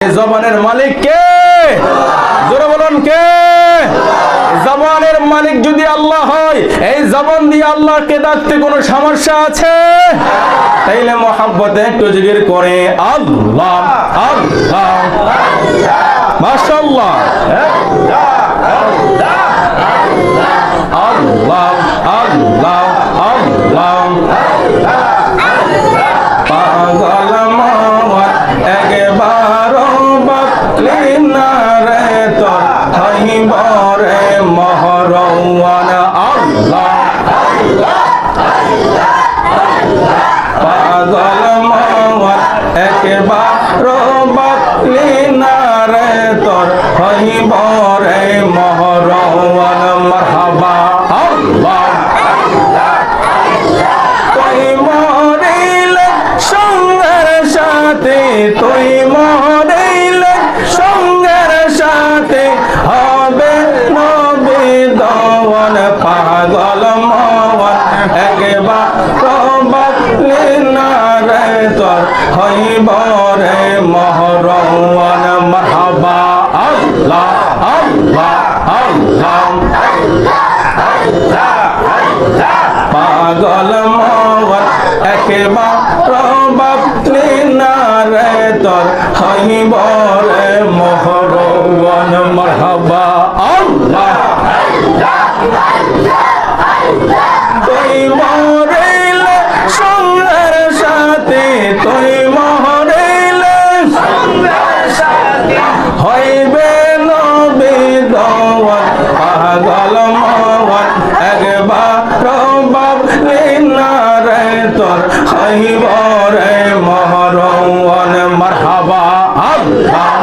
জবানের মালিক কে? জোরে বলুন কে? জবানের মালিক যদি আল্লাহ হয়, এই জবান দিয়ে আল্লাহ কে ডাকতে কোনো সমস্যা আছে? তাইলে মহাব্বতে একটু জিগির করে আল্লাহ আল্লাহ। মাশাআল্লাহ। বাকলি না রে তোর হইব মহরওয়ান আল্লাহ। তোর হইব রে মহরওয়ান মারহাবা আল্লাহ আল্লাহ আল্লাহ পাগল মওয়ান একবার বাকলি না রে তোর হইব রে মহরওয়ান মারহাবা আল্লাহ তুই খৈবর মহরওয়ান মারহাবা আল্লাহ।